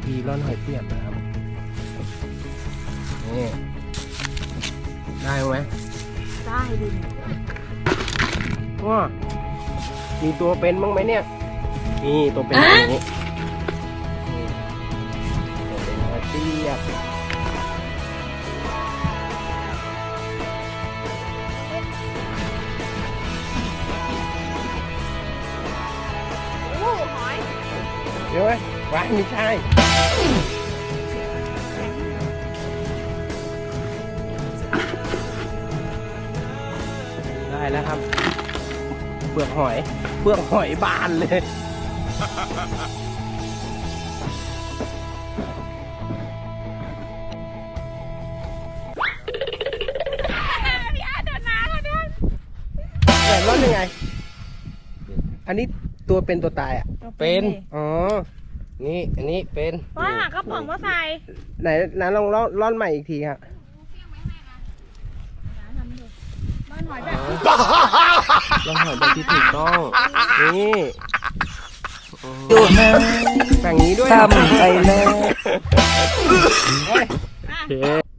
นาทีร่อนหอยเปียกนะครับนี่ได้ไหมได้ดิว้ามีตัวเป็นบ้างไหมเนี่ยนี่ตัวเป็นแบบนี้นี่ตัวเป็นหอยเปียก เดี๋ยวไว้ไว้ไม่ใช่ได้แล้วครับ เปลือกหอย เปลือกหอยบานเลย พี่อาร์ตเดินน้ำค่ะเดินแต่รอดยังไง อันนี้ ตัวเป็นตัวตายอะเป็นอ๋อ นี่ อันนี้เป็นว่าหากระป๋องมาใส่ไหนน้าลองร่อนร่อนใหม่อีกทีครับบ้านหอยแบบร่อนหอยแบบที่ถูกต้อง นี่แบ่งนี้ด้วยทำไปเลย โอเค